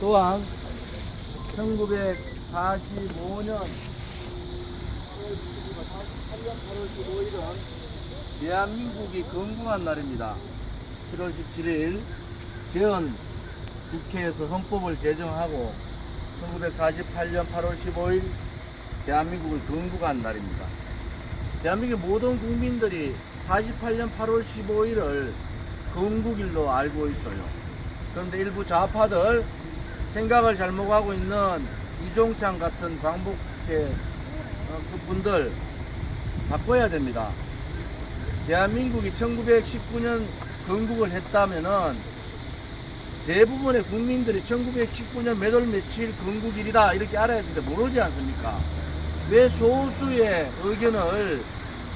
또한 1945년 8년 8월 15일은 대한민국이 건국한 날입니다. 7월 17일 재헌 국회에서 헌법을 제정하고 1948년 8월 15일 대한민국을 건국한 날입니다. 대한민국 모든 국민들이 48년 8월 15일을 건국일로 알고 있어요. 그런데 일부 좌파들 생각을 잘못하고 있는 이종창 같은 광복회 어, 그분들 바꿔야 됩니다. 대한민국이 1919년 건국을 했다면은 대부분의 국민들이 1919년 몇월 며칠 건국일이다 이렇게 알아야 되는데 모르지 않습니까? 왜 소수의 의견을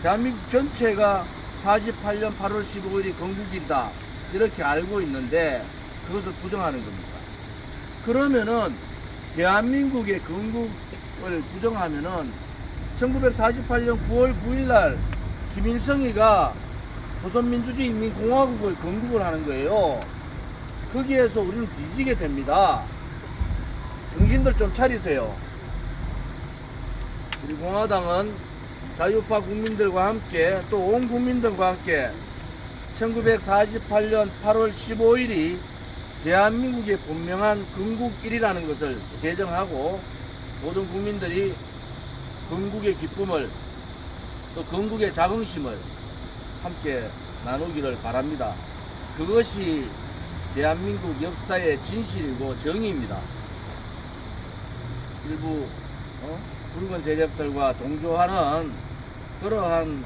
대한민국 전체가 48년 8월 15일이 건국일이다 이렇게 알고 있는데 그것을 부정하는 겁니다. 그러면은 대한민국의 건국을 부정하면은 1948년 9월 9일 날 김일성이가 조선민주주의인민공화국을 건국을 하는 거예요. 거기에서 우리는 뒤지게 됩니다. 정신들 좀 차리세요. 우리 공화당은 자유파 국민들과 함께 또 온 국민들과 함께 1948년 8월 15일이 대한민국의 분명한 건국일이라는 것을 제정하고 모든 국민들이 건국의 기쁨을 또 건국의 자긍심을 함께 나누기를 바랍니다. 그것이 대한민국 역사의 진실이고 정의입니다. 일부 어? 붉은 세력들과 동조하는 그러한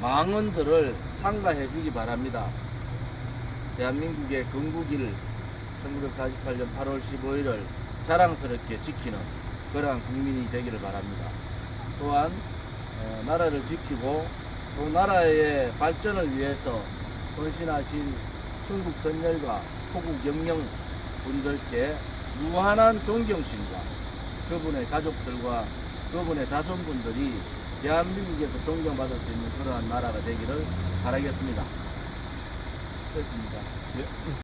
망언들을 상가해 주기 바랍니다. 대한민국의 건국일 1948년 8월 15일을 자랑스럽게 지키는 그러한 국민이 되기를 바랍니다. 또한 어, 나라를 지키고 또 나라의 발전을 위해서 헌신하신 순국 선열과 호국 영령 분들께 무한한 존경심과 그분의 가족들과 그분의 자손분들이 대한민국에서 존경받을 수 있는 그러한 나라가 되기를 바라겠습니다. 됐습니다.